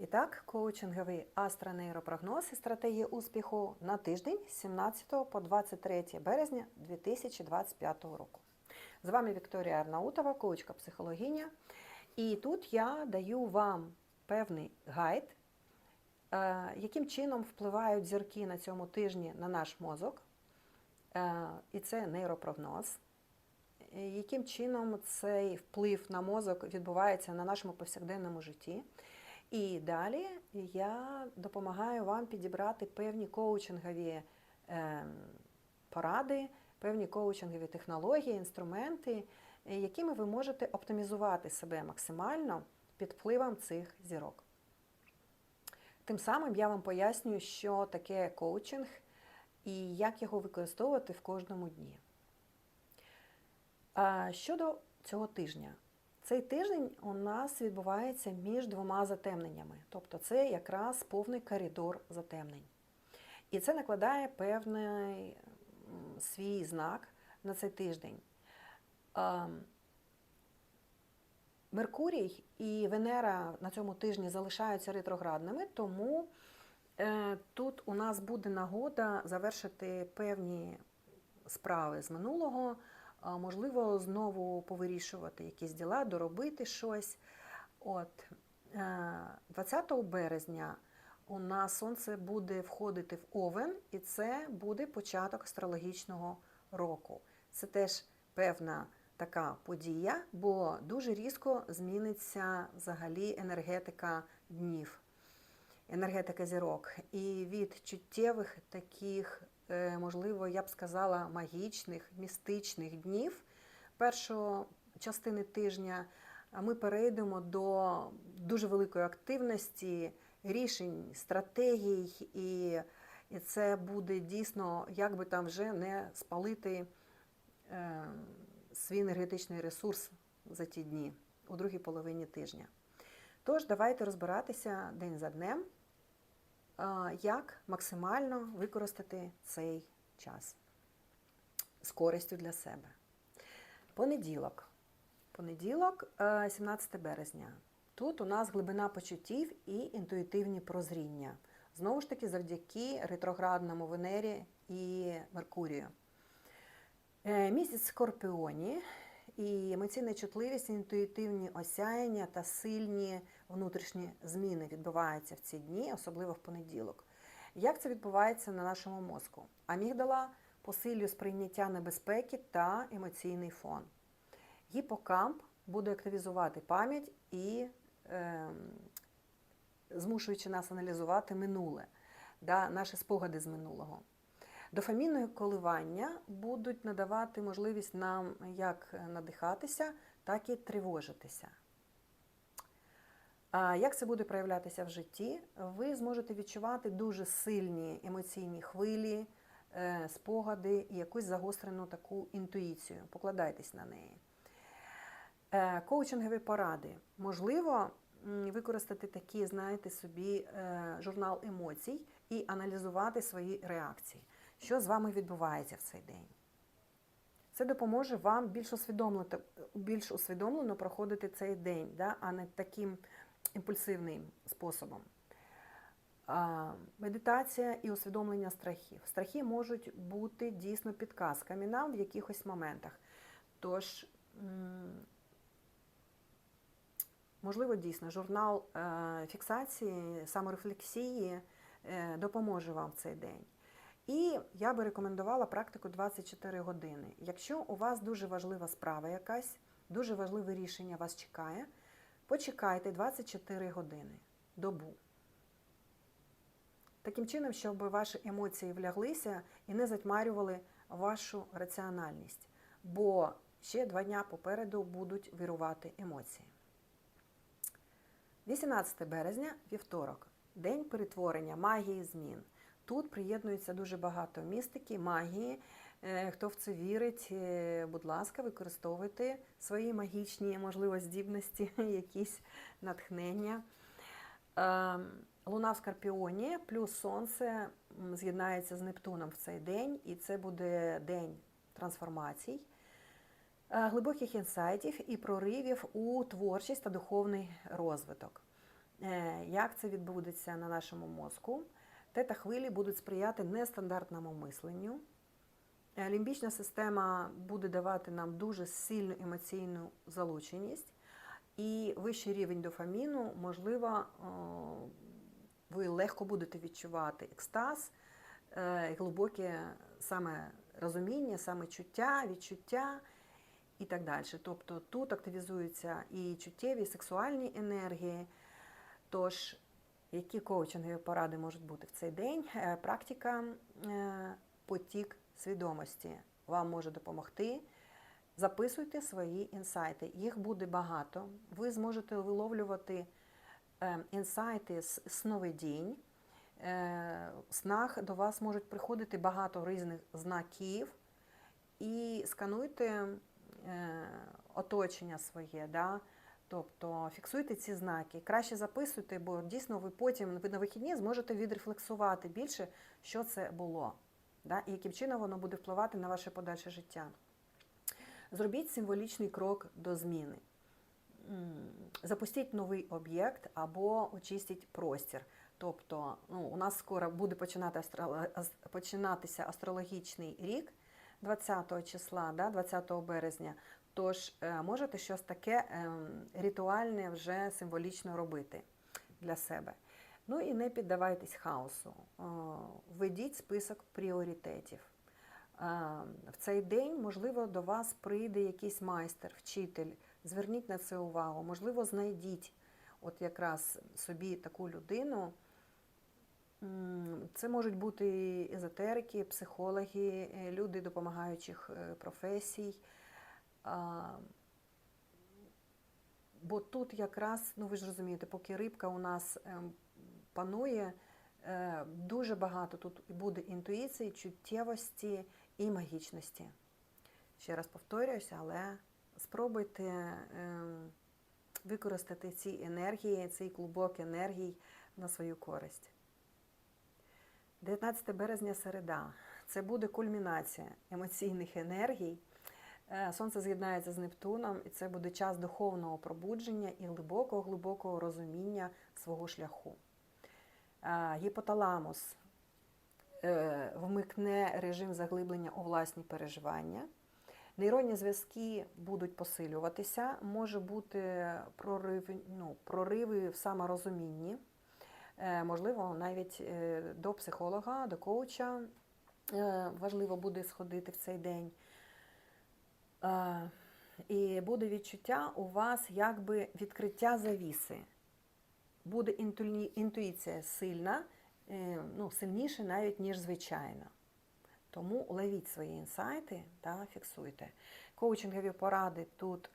І так, коучинговий астронейропрогноз і стратегія успіху на тиждень з 17 по 23 березня 2025 року. З вами Вікторія Арнаутова, коучка психологиня. І тут я даю вам певний гайд, е, яким чином впливають зірки на цьому тижні на наш мозок. Е, І це нейропрогноз. Яким чином цей вплив на мозок відбувається на нашому повсякденному житті? І далі я допомагаю вам підібрати певні коучингові е, поради, певні коучингові технології, інструменти, якими ви можете оптимізувати себе максимально під впливом цих зірок. Тим самим я вам пояснюю, що таке коучинг і як його використовувати в кожному дні. Щодо цього тижня, цей тиждень у нас відбувається між двома затемненнями, тобто це якраз повний коридор затемнень. І це накладає певний свій знак на цей тиждень. Меркурій і Венера на цьому тижні залишаються ретроградними, тому е, тут у нас буде нагода завершити певні справи з минулого, можливо, знову повирішувати якісь діла, доробити щось. От е, 20 березня у нас сонце буде входити в Овен, і це буде початок астрологічного року. Це теж певна така подія, бо дуже різко зміниться взагалі енергетика днів, енергетика зірок. І від чуттєвих таких, е, можливо, я б сказала, магічних, містичних днів. Першої частини тижня ми перейдемо до дуже великої активності, рішень, стратегій, і, це буде дійсно, як би там вже не спалити е, свій енергетичний ресурс за ті дні у другій половині тижня. Тож, давайте розбиратися день за днем, як максимально використати цей час з користю для себе. Понеділок. Понеділок, е, 17 березня. Тут у нас глибина почуттів і інтуїтивні прозріння. Знову ж таки, завдяки ретроградному Венері і Меркурію. Е, Місяць Скорпіоні і емоційна чутливість, інтуїтивні осяяння та сильні внутрішні зміни відбуваються в ці дні, особливо в понеділок. Як це відбувається на нашому мозку? Амігдала посилює сприйняття небезпеки та емоційний фон. Гіпокамп буде активізувати пам'ять і е, змушуючи нас аналізувати минуле, да, наші спогади з минулого. Дофамінні коливання будуть надавати можливість нам як надихатися, так і тривожитися. А як це буде проявлятися в житті? Ви зможете відчувати дуже сильні емоційні хвилі, е, спогади і якусь загострену таку інтуїцію. Покладайтесь на неї. Е, Коучингові поради. Можливо, використати такий, знаєте, собі е, журнал емоцій і аналізувати свої реакції. Що з вами відбувається в цей день? Це допоможе вам більш усвідомлено, більш усвідомлено проходити цей день, да, а не таким імпульсивним способом. А, Медитація і усвідомлення страхів. Страхи можуть бути дійсно підказками нам в якихось моментах. Тож, можливо, дійсно, журнал е, фіксації, саморефлексії е, допоможе вам в цей день. І я би рекомендувала практику 24 години. Якщо у вас дуже важлива справа якась, дуже важливе рішення вас чекає, почекайте 24 години, добу. Таким чином, щоб ваші емоції вляглися і не затьмарювали вашу раціональність. Бо ще два дня попереду будуть вирувати емоції. 18 березня, вівторок, день перетворення, магії змін. Тут приєднується дуже багато містики, магії. Е, Хто в це вірить, е, будь ласка, використовуйте свої магічні, можливо, здібності, якісь натхнення. Е, Луна в Скорпіоні плюс Сонце з'єднається з Нептуном в цей день, і це буде день трансформацій, е, глибоких інсайтів і проривів у творчість та духовний розвиток. Як це відбудеться на нашому мозку? Тета хвилі будуть сприяти нестандартному мисленню. Е, Лімбічна система буде давати нам дуже сильну емоційну залученість, і вищий рівень дофаміну, можливо, ви легко будете відчувати екстаз, е, глибоке саме розуміння, саме чуття, відчуття і так далі. Тобто тут активізуються і чуттєві, і сексуальні енергії. Тож, які коучингові поради можуть бути в цей день? Е, Практика е, потік свідомості вам може допомогти. Записуйте свої інсайти. Їх буде багато. Ви зможете виловлювати е, інсайти з сновидінь. В снах до вас можуть приходити багато різних знаків. І скануйте оточення своє. Да? Тобто фіксуйте ці знаки. Краще записуйте, бо дійсно ви потім на вихідні зможете відрефлексувати більше, що це було, да? і яким чином воно буде впливати на ваше подальше життя. Зробіть символічний крок до зміни. Запустіть новий об'єкт або очистіть простір. Тобто, ну, у нас скоро буде починати починатися астрологічний рік 20 числа, да, 20 березня. Тож е, можете щось таке ем, ритуальне вже символічно робити для себе. Ну і не піддавайтесь хаосу. Введіть список пріоритетів. Е, В цей день, можливо, до вас прийде якийсь майстер, вчитель. Зверніть на це увагу. Можливо, знайдіть от якраз собі таку людину. Це можуть бути езотерики, психологи, е, люди допомагаючих професій. Бо тут якраз, ну ви ж розумієте, поки рибка у нас ем, панує, е, дуже багато тут буде інтуїції, чуттєвості і магічності. Ще раз повторююся, але спробуйте ем, використати ці енергії, цей клубок енергій на свою користь. 19 березня середа. Це буде кульмінація емоційних енергій. Е, Сонце з'єднається з Нептуном, і це буде час духовного пробудження і глибокого глибокого розуміння свого шляху. Е, Гіпоталамус е, вмикне режим заглиблення у власні переживання. Нейронні зв'язки будуть посилюватися, може бути прорив, ну, прориви в саморозумінні, можливо, навіть до психолога, до коуча важливо буде сходити в цей день. І буде відчуття у вас якби відкриття завіси. Буде інтуїція сильна, е, ну, сильніше навіть, ніж звичайно. Тому ловіть свої інсайти та фіксуйте. Коучингові поради тут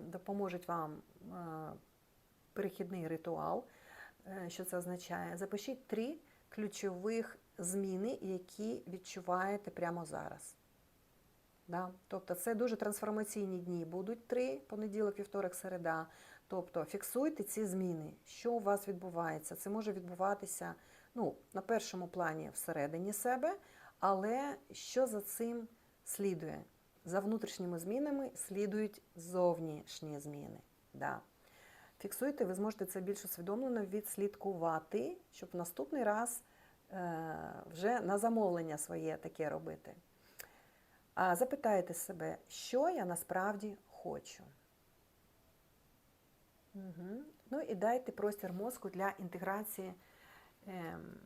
допоможуть вам перехідний ритуал. Е, Що це означає? Запишіть три ключових зміни, які відчуваєте прямо зараз. Да? Тобто це дуже трансформаційні дні будуть три, понеділок, вівторок, середа. Тобто фіксуйте ці зміни, що у вас відбувається. Це може відбуватися ну, на першому плані всередині себе, але що за цим слідує? За внутрішніми змінами слідують зовнішні зміни. Да. Фіксуйте, ви зможете це більш усвідомлено відслідкувати, щоб наступний раз е, вже на замовлення своє таке робити. Запитайте себе, що я насправді хочу. Угу. Ну і дайте простір мозку для інтеграції, ем,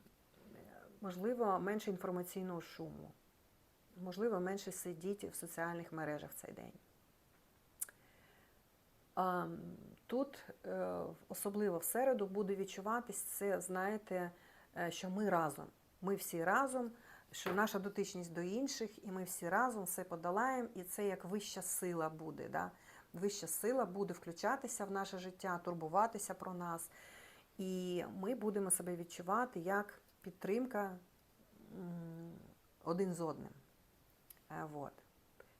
можливо, менше інформаційного шуму, можливо, менше сидіть в соціальних мережах в цей день. Тут, е, особливо в середу, буде відчуватись це, знаєте, е, що ми разом. Ми всі разом, що наша дотичність до інших, і ми всі разом все подолаємо, і це як вища сила буде. Да? Вища сила буде включатися в наше життя, турбуватися про нас. І ми будемо себе відчувати як підтримка один з одним. Е, Вот.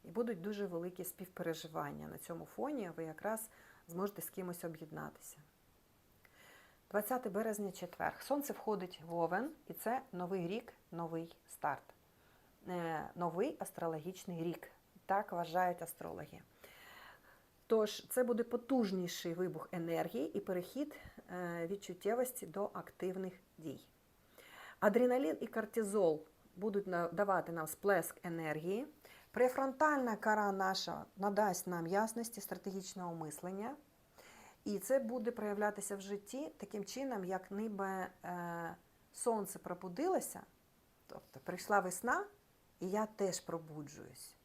І будуть дуже великі співпереживання на цьому фоні, ви якраз зможете з кимось об'єднатися. 20 березня четвер. Сонце входить в Овен, і це новий рік, новий старт. Е, Новий астрологічний рік. Так вважають астрологи. Тож це буде потужніший вибух енергії і перехід е, від чуттєвості до активних дій. Адреналін і кортизол будуть давати нам сплеск енергії. Префронтальна кора наша надасть нам ясності стратегічного мислення. І це буде проявлятися в житті таким чином, як ніби е, сонце пробудилося, тобто прийшла весна, і я теж пробуджуюсь.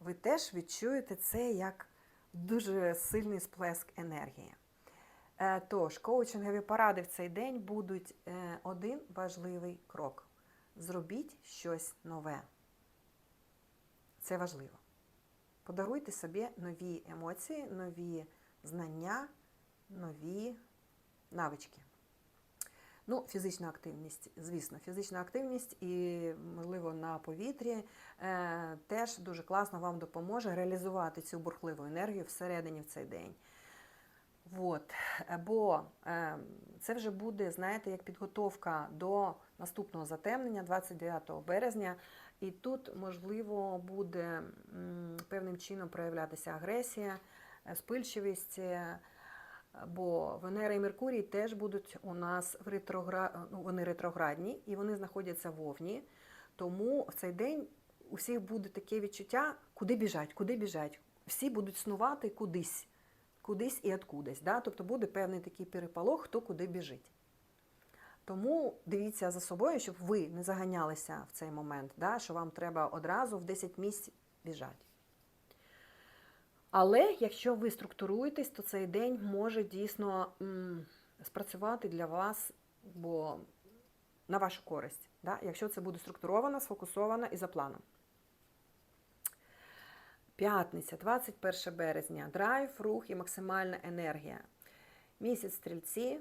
Ви теж відчуєте це як дуже сильний сплеск енергії. Е, Тож, коучингові поради в цей день будуть е, один важливий крок. Зробіть щось нове. Це важливо. Подаруйте собі нові емоції, нові знання, нові навички. Ну, фізична активність, звісно, фізична активність і, можливо, на повітрі е, теж дуже класно вам допоможе реалізувати цю бурхливу енергію всередині в цей день. От. Бо е, це вже буде, знаєте, як підготовка до наступного затемнення 29 березня. І тут, можливо, буде м, певним чином проявлятися агресія, е, спильчивість. е, Бо Венера і Меркурій теж будуть у нас в ретрогра... ну, вони ретроградні і вони знаходяться в Овні. Тому в цей день у всіх буде таке відчуття, куди біжать, куди біжать. Всі будуть снувати кудись, кудись і откудись. Да? Тобто буде певний такий переполох, хто куди біжить. Тому дивіться за собою, щоб ви не заганялися в цей момент, да? що вам треба одразу в 10 місць біжати. Але якщо ви структуруєтесь, то цей день може дійсно м, спрацювати для вас, бо на вашу користь, да? якщо це буде структуровано, сфокусовано і за планом. П'ятниця, 21 березня. Драйв, рух і максимальна енергія. Місяць стрільці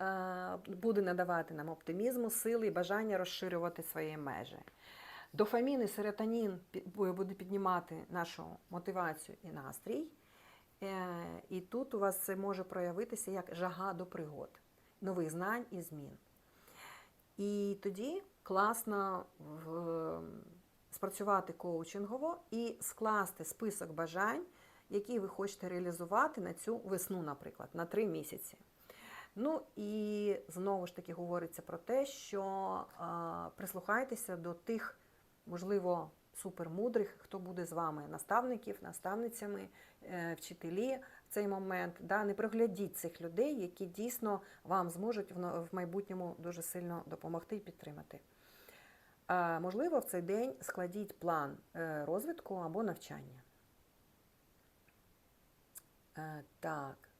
е, буде надавати нам оптимізму, сили і бажання розширювати свої межі. Дофамін і серотонін буде піднімати нашу мотивацію і настрій. Е, І тут у вас це може проявитися як жага до пригод, нових знань і змін. І тоді класно спрацювати коучингово і скласти список бажань, які ви хочете реалізувати на цю весну, наприклад, на три місяці. Ну і знову ж таки говориться про те, що прислухайтеся до тих, можливо, супермудрих, хто буде з вами, наставників, наставницями, е, вчителі в цей момент. Да? Не проглядіть цих людей, які дійсно вам зможуть в майбутньому дуже сильно допомогти і підтримати. Можливо, в цей день складіть план е, розвитку або навчання. Е, Так.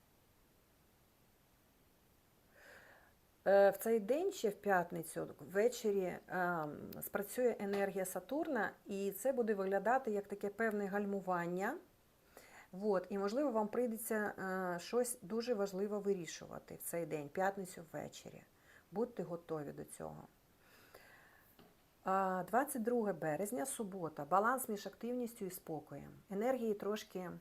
В цей день ще в п'ятницю ввечері е, спрацює енергія Сатурна, і це буде виглядати як таке певне гальмування. От, і, можливо, вам прийдеться е, щось дуже важливе вирішувати в цей день, п'ятницю ввечері. Будьте готові до цього. 22 березня, субота. Баланс між активністю і спокоєм. Енергії трошки е,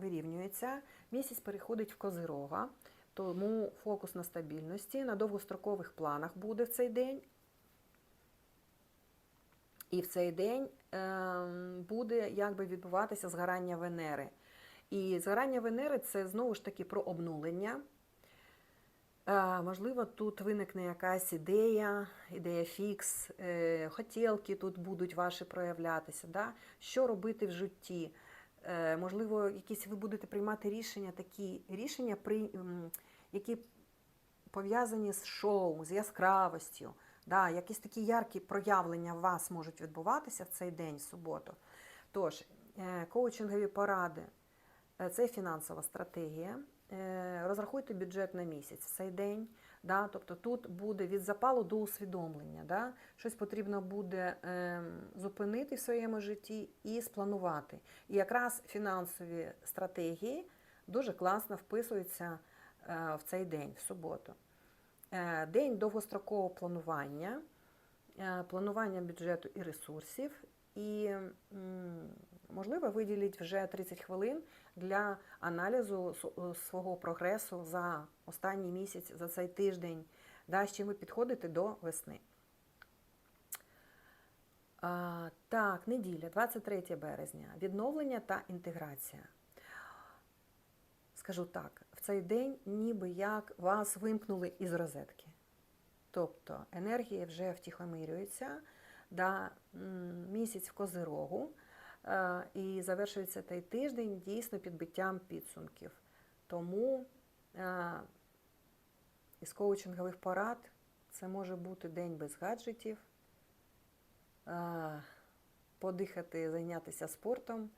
вирівнюється. Місяць переходить в Козирога, тому фокус на стабільності, на довгострокових планах буде в цей день. І в цей день е, буде якби відбуватися згорання Венери. І згорання Венери це знову ж таки про обнулення. Е, Можливо, тут виникне якась ідея, ідея фікс, е, хотілки тут будуть ваші проявлятися. Да? Що робити в житті? Е, Можливо, якісь ви будете приймати рішення, такі рішення, які пов'язані з шоу, з яскравостю. Да, якісь такі яркі проявлення у вас можуть відбуватися в цей день, в суботу. Тож, е, коучингові поради е, це фінансова стратегія. Розрахуйте бюджет на місяць в цей день. Да, тобто тут буде від запалу до усвідомлення. Да, щось потрібно буде е, зупинити в своєму житті і спланувати. І якраз фінансові стратегії дуже класно вписуються е, в цей день, в суботу. Е, День довгострокового планування, е, планування бюджету і ресурсів. І, м, можливо, виділіть вже 30 хвилин для аналізу свого прогресу за останній місяць, за цей тиждень, да, з чим ви підходите до весни. А, так, неділя, 23 березня. Відновлення та інтеграція. скажу так, в цей день ніби як вас вимкнули із розетки. Тобто енергії вже втихомирюються, да, місяць в козирогу, е, і завершується цей тиждень дійсно підбиттям підсумків. Тому е, із коучингових порад це може бути день без гаджетів, е, подихати, зайнятися спортом,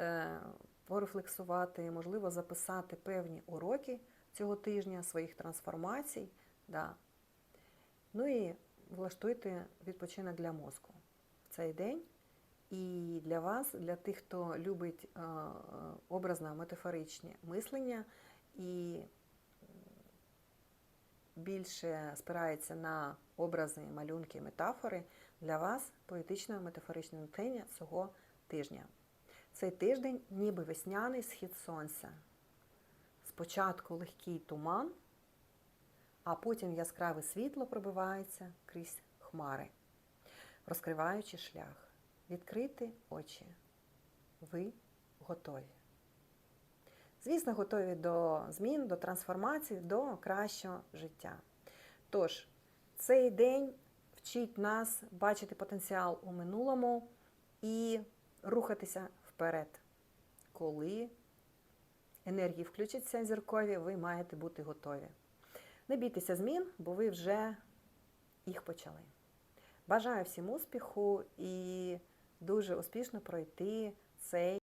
е, порефлексувати, можливо, записати певні уроки цього тижня своїх трансформацій. Да. Ну і влаштуйте відпочинок для мозку в цей день. І для вас, для тих, хто любить е, е, образно метафоричні мислення і більше спирається на образи, малюнки, метафори, для вас поетичне метафоричне натхнення цього тижня. Цей тиждень ніби весняний схід сонця. Спочатку легкий туман, а потім яскраве світло пробивається крізь хмари, розкриваючи шлях. Відкрити очі. Ви готові. Звісно, готові до змін, до трансформації, до кращого життя. Тож, цей день вчить нас бачити потенціал у минулому і рухатися вперед. Коли енергії включаться зіркові, ви маєте бути готові. Не бійтеся змін, бо ви вже їх почали. Бажаю всім успіху і дуже успішно пройти цей